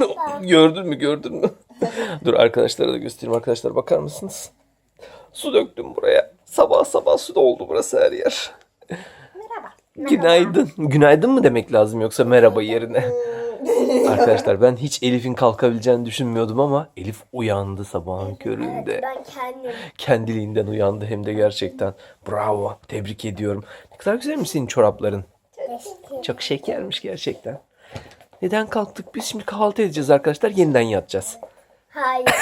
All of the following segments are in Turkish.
gördün mü gördün mü? Dur arkadaşlara da göstereyim. Arkadaşlar bakar mısınız? Su döktüm buraya. Sabah sabah su doldu burası her yer. Merhaba. Günaydın. Günaydın mı demek lazım yoksa merhaba yerine? Arkadaşlar ben hiç Elif'in kalkabileceğini düşünmüyordum ama Elif uyandı sabahın köründe. Ben kendim. Kendiliğinden uyandı hem de gerçekten. Bravo. Tebrik ediyorum. Ne kadar güzelmiş senin çorapların. Çok şekermiş gerçekten. Neden kalktık? Biz şimdi kahvaltı edeceğiz arkadaşlar. Yeniden yatacağız. Hayır.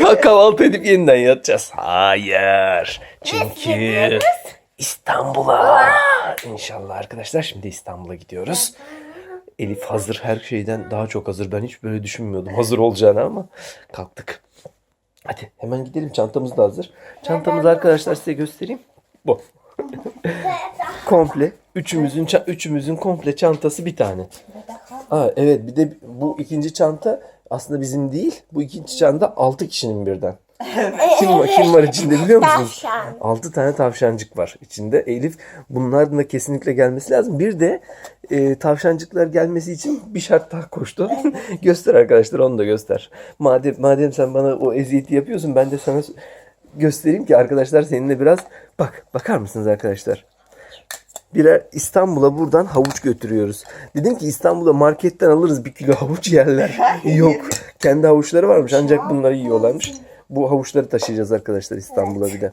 Ya kahvaltı edip yeniden yatacağız. Hayır. Çünkü İstanbul'a. İnşallah arkadaşlar şimdi İstanbul'a gidiyoruz. Elif hazır her şeyden daha çok hazır. Ben hiç böyle düşünmüyordum hazır olacağını ama kalktık. Hadi hemen gidelim çantamız da hazır. Çantamızı arkadaşlar size göstereyim. Bu. komple üçümüzün ça- üçümüzün komple çantası bir tane. Aa, evet bir de bu ikinci çanta aslında bizim değil. Bu ikinci çanta altı kişinin birden. Kim var, kim var içinde biliyor musunuz? Tavşan. 6 tane tavşancık var içinde. Elif bunların da kesinlikle gelmesi lazım. Bir de e, tavşancıklar gelmesi için bir şart daha koştu. göster arkadaşlar onu da göster. Madem madem sen bana o eziyeti yapıyorsun ben de sana göstereyim ki arkadaşlar seninle biraz bak bakar mısınız arkadaşlar? Birer İstanbul'a buradan havuç götürüyoruz. Dedim ki İstanbul'a marketten alırız bir kilo havuç yerler. Yok. Kendi havuçları varmış ancak bunları yiyorlarmış. Bu havuçları taşıyacağız arkadaşlar İstanbul'a bir de.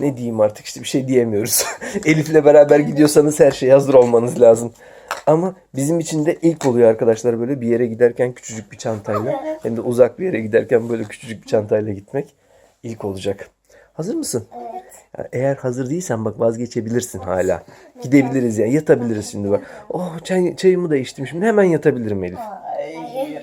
Ne diyeyim artık işte bir şey diyemiyoruz. Elif'le beraber gidiyorsanız her şeye hazır olmanız lazım. Ama bizim için de ilk oluyor arkadaşlar böyle bir yere giderken küçücük bir çantayla hem de uzak bir yere giderken böyle küçücük bir çantayla gitmek ilk olacak. Hazır mısın? Evet. Eğer hazır değilsen bak vazgeçebilirsin hala. Gidebiliriz yani yatabiliriz şimdi bak. Oh çay, çayımı da içtim şimdi hemen yatabilirim Elif.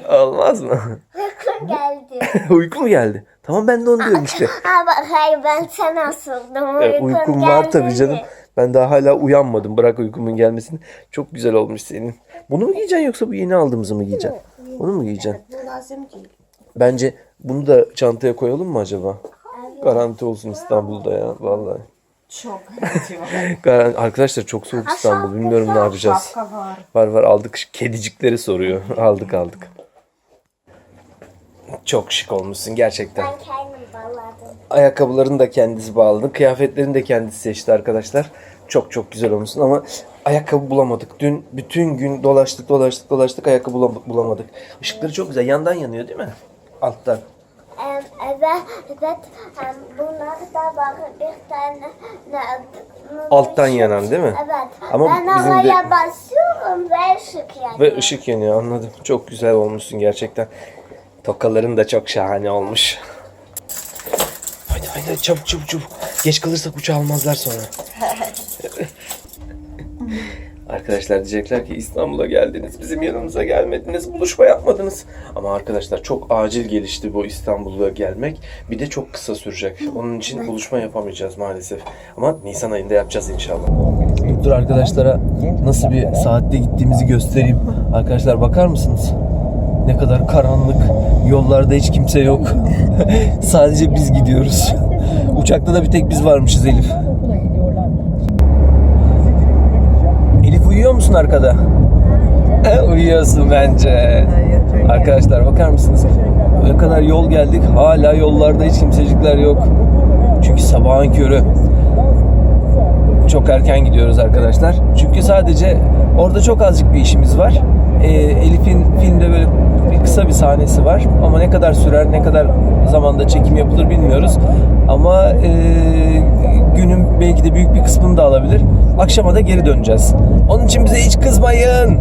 Olmaz mı? Uykum geldi. Uyku mu geldi? Tamam ben de onu diyorum işte. Bak hayır ben sana asıldım. Evet, Uykum uykum var tabii canım. Ben daha hala uyanmadım. Bırak uykumun gelmesini. Çok güzel olmuş senin. Bunu mu giyeceksin yoksa bu yeni aldığımızı mı giyeceksin? Bunu mu giyeceksin? Bu lazım değil. Bence bunu da çantaya koyalım mı acaba? Garanti olsun İstanbul'da ya vallahi. Çok. Garan- Arkadaşlar çok soğuk İstanbul. Bilmiyorum ne yapacağız. Şapka var. Var var aldık. Kedicikleri soruyor. aldık aldık. Çok şık olmuşsun gerçekten. Ben kendim bağladım. Ayakkabılarını da kendisi bağladı. Kıyafetlerini de kendisi seçti arkadaşlar. Çok çok güzel olmuşsun ama ayakkabı bulamadık. Dün bütün gün dolaştık dolaştık dolaştık ayakkabı bula- bulamadık. Işıkları çok güzel. Yandan yanıyor değil mi? Alttan. Evet, evet. Bunlar da var bir tane. ne- Alttan yanan değil mi? Evet. Ama ben bizim de- havaya basıyorum ve ışık yanıyor. Ve ışık yanıyor anladım. Çok güzel olmuşsun gerçekten. Tokaların da çok şahane olmuş. Haydi haydi çabuk çabuk çabuk. Geç kalırsak uçağı almazlar sonra. Arkadaşlar diyecekler ki İstanbul'a geldiniz, bizim yanımıza gelmediniz, buluşma yapmadınız. Ama arkadaşlar çok acil gelişti bu İstanbul'a gelmek. Bir de çok kısa sürecek. Onun için buluşma yapamayacağız maalesef. Ama Nisan ayında yapacağız inşallah. Dur arkadaşlara nasıl bir saatte gittiğimizi göstereyim. Arkadaşlar bakar mısınız? Ne kadar karanlık. Yollarda hiç kimse yok. Sadece biz gidiyoruz. Uçakta da bir tek biz varmışız Elif. Uyuyor musun arkada? Uyuyorsun bence. Arkadaşlar bakar mısınız? Ne kadar yol geldik. Hala yollarda hiç kimsecikler yok. Çünkü sabahın körü. Çok erken gidiyoruz arkadaşlar. Çünkü sadece orada çok azıcık bir işimiz var. Ee, Elif'in filmde böyle bir kısa bir sahnesi var. Ama ne kadar sürer, ne kadar zamanda çekim yapılır bilmiyoruz. Ama e, günün belki de büyük bir kısmını da alabilir. Akşama da geri döneceğiz. Onun için bize hiç kızmayın.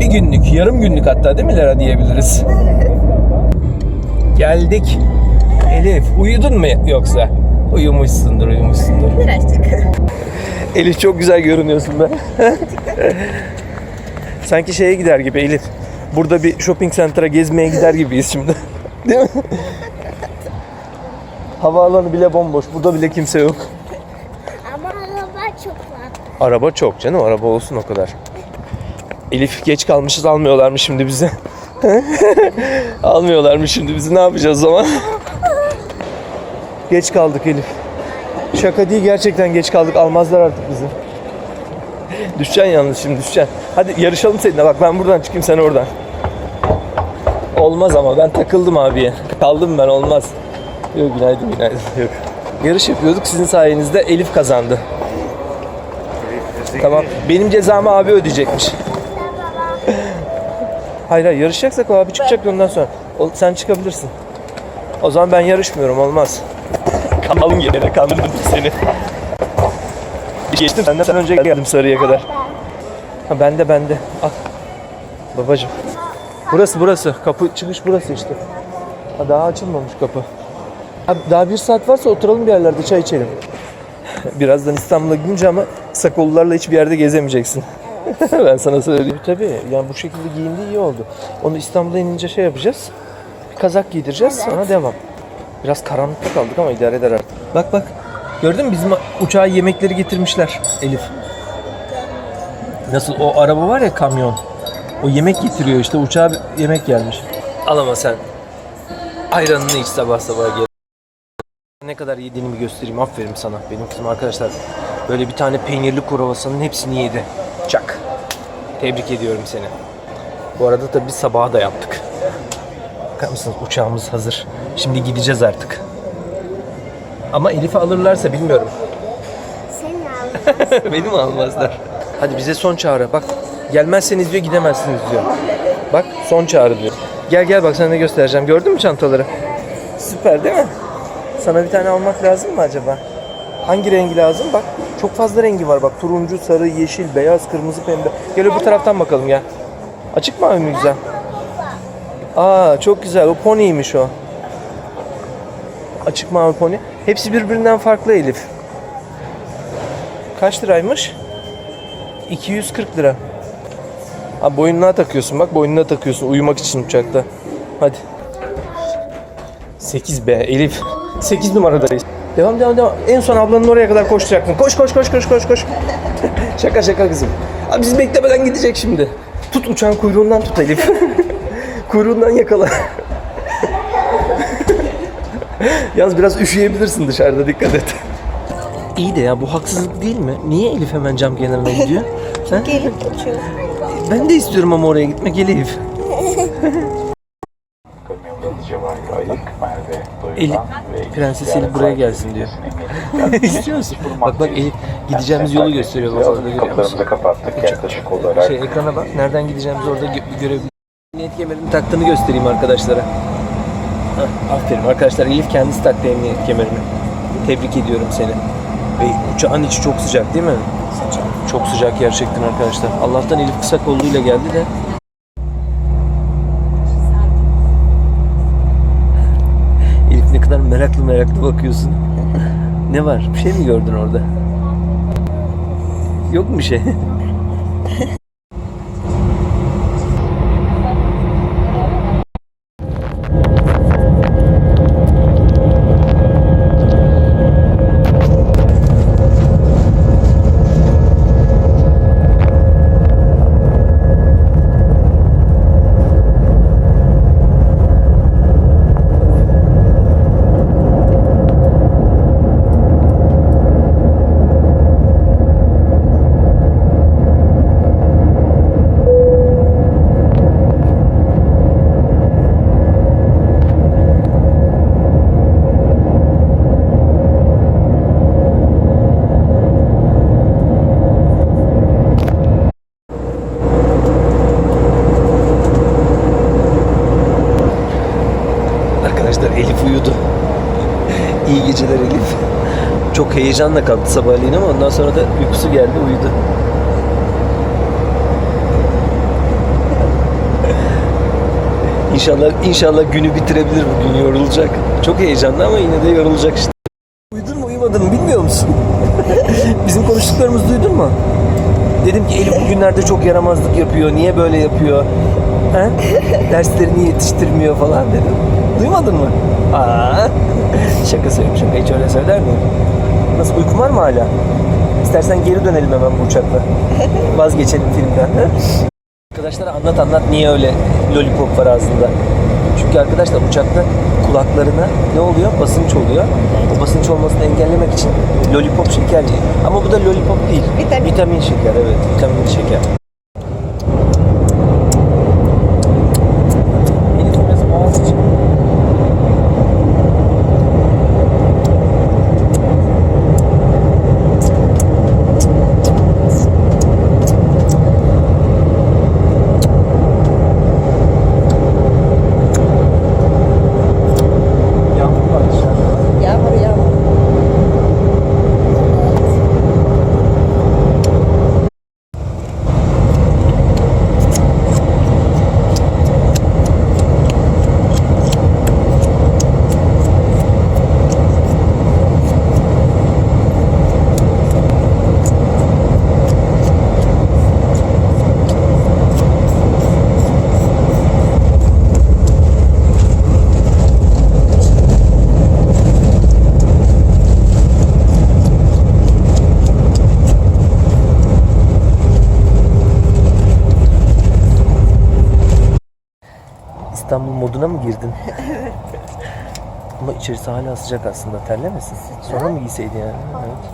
Bir günlük, yarım günlük hatta değil mi Lera diyebiliriz. Geldik. Elif uyudun mu yoksa? Uyumuşsundur, uyumuşsundur. Birazcık. Elif çok güzel görünüyorsun be. Sanki şeye gider gibi Elif. Burada bir shopping center'a gezmeye gider gibiyiz şimdi. Değil mi? Havaalanı bile bomboş. Burada bile kimse yok. Ama araba çok var. Araba çok canım. Araba olsun o kadar. Elif geç kalmışız almıyorlar mı şimdi bizi? almıyorlar mı şimdi bizi? Ne yapacağız o zaman? geç kaldık Elif. Şaka değil gerçekten geç kaldık. Almazlar artık bizi. düşeceksin yalnız şimdi düşeceksin. Hadi yarışalım seninle bak ben buradan çıkayım sen oradan. Olmaz ama ben takıldım abiye. Kaldım ben olmaz. Yok günaydın günaydın yok. Yarış yapıyorduk sizin sayenizde Elif kazandı. Tamam benim cezamı abi ödeyecekmiş. Hayır hayır yarışacaksak o abi çıkacak ondan sonra. O, sen çıkabilirsin. O zaman ben yarışmıyorum olmaz. Kalın yine kandırdım seni. Geçtim senden önce geldim sarıya kadar. Ha bende bende. Al. Babacım. Burası burası. Kapı çıkış burası işte. Ha, daha açılmamış kapı. Abi daha bir saat varsa oturalım bir yerlerde çay içelim. Birazdan İstanbul'a gidince ama sakollularla hiçbir yerde gezemeyeceksin. ben sana söyleyeyim. Tabii yani bu şekilde giyindi iyi oldu. Onu İstanbul'a inince şey yapacağız. Bir kazak giydireceğiz sonra devam. Biraz karanlıkta kaldık ama idare eder artık. Bak bak. Gördün mü bizim uçağa yemekleri getirmişler Elif. Nasıl o araba var ya kamyon. O yemek getiriyor işte uçağa yemek gelmiş. Al ama sen. Ayranını iç sabah sabah gel. Ne kadar yediğini bir göstereyim. Aferin sana. Benim kızım arkadaşlar böyle bir tane peynirli kruvasanın hepsini yedi. Çak. Tebrik ediyorum seni. Bu arada tabii biz sabaha da yaptık. Bakar mısınız uçağımız hazır. Şimdi gideceğiz artık. Ama Elif'i alırlarsa bilmiyorum. Seni aldım. Beni mi almazlar? Hadi bize son çağrı. Bak gelmezseniz diyor gidemezsiniz diyor. Bak son çağrı diyor. Gel gel bak sana ne göstereceğim. Gördün mü çantaları? Süper değil mi? Sana bir tane almak lazım mı acaba? Hangi rengi lazım? Bak çok fazla rengi var. Bak turuncu, sarı, yeşil, beyaz, kırmızı, pembe. Gel öbür taraftan bakalım gel. Açık mavi mi güzel? Aa çok güzel. O poniymiş o. Açık mavi pony. Hepsi birbirinden farklı Elif. Kaç liraymış? 240 lira. Ha boynuna takıyorsun bak boynuna takıyorsun uyumak için uçakta. Hadi. 8 B Elif. 8 numaradayız. Devam devam devam. En son ablanın oraya kadar koşacaktın. Koş koş koş koş koş koş. şaka şaka kızım. Abi biz beklemeden gidecek şimdi. Tut uçağın kuyruğundan tut Elif. kuyruğundan yakala. Yalnız biraz üşüyebilirsin dışarıda dikkat et. İyi de ya bu haksızlık değil mi? Niye Elif hemen cam kenarına gidiyor? Gelip geçiyor. Ben de istiyorum ama oraya gitmek Elif. Elif, Prenses Elif buraya gelsin diyor. İstiyor musun? Bak bak Elif gideceğimiz yolu gösteriyor bak orada görüyor musun? Kapattık yaklaşık olarak. Şey ekrana bak nereden gideceğimizi orada gö- görebiliyoruz. Emniyet kemerini taktığını göstereyim arkadaşlara. Hah, aferin arkadaşlar Elif kendisi taktı emniyet kemerini. Tebrik ediyorum seni. Ve uçağın içi çok sıcak değil mi? Çok sıcak gerçekten arkadaşlar. Allah'tan Elif kısa kolluyla geldi de. Elif ne kadar meraklı meraklı bakıyorsun. ne var? Bir şey mi gördün orada? Yok mu şey? Arkadaşlar Elif uyudu. İyi geceler Elif. Çok heyecanla kalktı sabahleyin ama ondan sonra da uykusu geldi uyudu. İnşallah inşallah günü bitirebilir bugün yorulacak. Çok heyecanlı ama yine de yorulacak işte. Uyudun mu uyumadın mı bilmiyor musun? Bizim konuştuklarımızı duydun mu? Dedim ki Elif bugünlerde çok yaramazlık yapıyor. Niye böyle yapıyor? He? Derslerini yetiştirmiyor falan dedim. Duymadın mı? Aa, şaka söylüyorum şaka. Hiç öyle söyler mi? Nasıl uykun var mı hala? İstersen geri dönelim hemen bu uçakla. Vazgeçelim filmden. Arkadaşlara anlat anlat niye öyle lollipop var ağzında. Çünkü arkadaşlar uçakta kulaklarına ne oluyor? Basınç oluyor. O basınç olmasını engellemek için lollipop şeker yiyin. Ama bu da lollipop değil. Vitamin. Vitamin şeker evet. Vitamin şeker. Moduna mı girdin? Ama içerisi hala sıcak aslında. Terlemesin. Sonra mı giyseydin yani? Evet.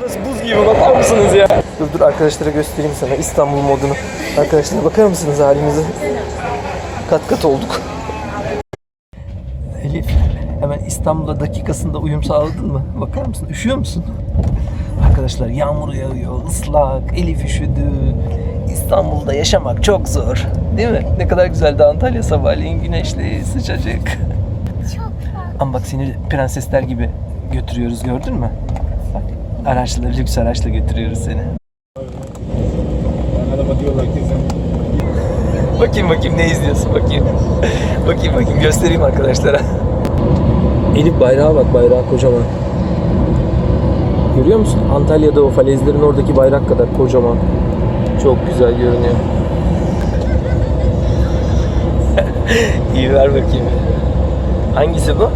Burası buz gibi bakar mısınız ya? Dur dur arkadaşlara göstereyim sana İstanbul modunu. Arkadaşlar bakar mısınız halimize? Kat kat olduk. Elif hemen İstanbul'a dakikasında uyum sağladın mı? Bakar mısın? Üşüyor musun? Arkadaşlar yağmur yağıyor, ıslak, Elif üşüdü. İstanbul'da yaşamak çok zor. Değil mi? Ne kadar güzeldi Antalya sabahleyin güneşli, sıcacık. Çok Ama bak seni prensesler gibi götürüyoruz gördün mü? Bak araçla, lüks araçla götürüyoruz seni. Bakayım bakayım ne izliyorsun bakayım. bakayım bakayım göstereyim arkadaşlara. Elif bayrağa bak bayrağı kocaman. Görüyor musun? Antalya'da o falezlerin oradaki bayrak kadar kocaman. Çok güzel görünüyor. İyi ver bakayım. Hangisi bu?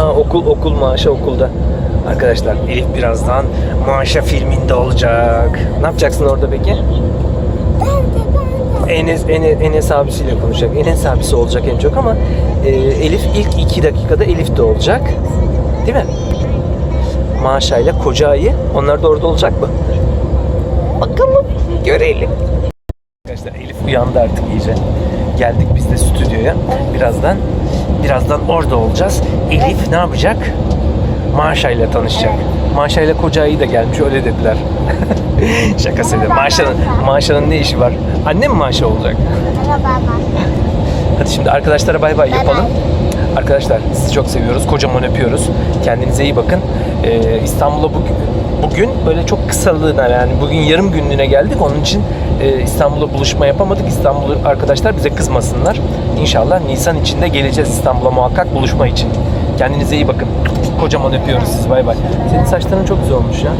Aa, okul okul maaşı okulda. Arkadaşlar Elif birazdan maaşa filminde olacak. Ne yapacaksın orada peki? Enes, Enes, Enes abisiyle konuşacak. Enes abisi olacak en çok ama e, Elif ilk iki dakikada Elif de olacak. Değil mi? Maşa ile koca ayı. Onlar da orada olacak mı? Bakalım. Görelim. Arkadaşlar Elif uyandı artık iyice. Geldik biz de stüdyoya. Birazdan birazdan orada olacağız. Elif ne yapacak? Maşa ile tanışacak. Maşa ile koca ayı da gelmiş öyle dediler. Şaka söylüyorum. Maşa'nın, Maşa'nın ne işi var? Annem mi Maşa olacak? Hadi şimdi arkadaşlara bay bay yapalım. Arkadaşlar sizi çok seviyoruz. Kocaman öpüyoruz. Kendinize iyi bakın. Ee, İstanbul'a bugün, bugün böyle çok kısalığına yani bugün yarım günlüğüne geldik. Onun için e, İstanbul'da buluşma yapamadık. İstanbul'u arkadaşlar bize kızmasınlar. İnşallah Nisan içinde geleceğiz İstanbul'a muhakkak buluşma için. Kendinize iyi bakın. Kocaman öpüyoruz sizi. Bay bay. Senin saçların çok güzel olmuş ya.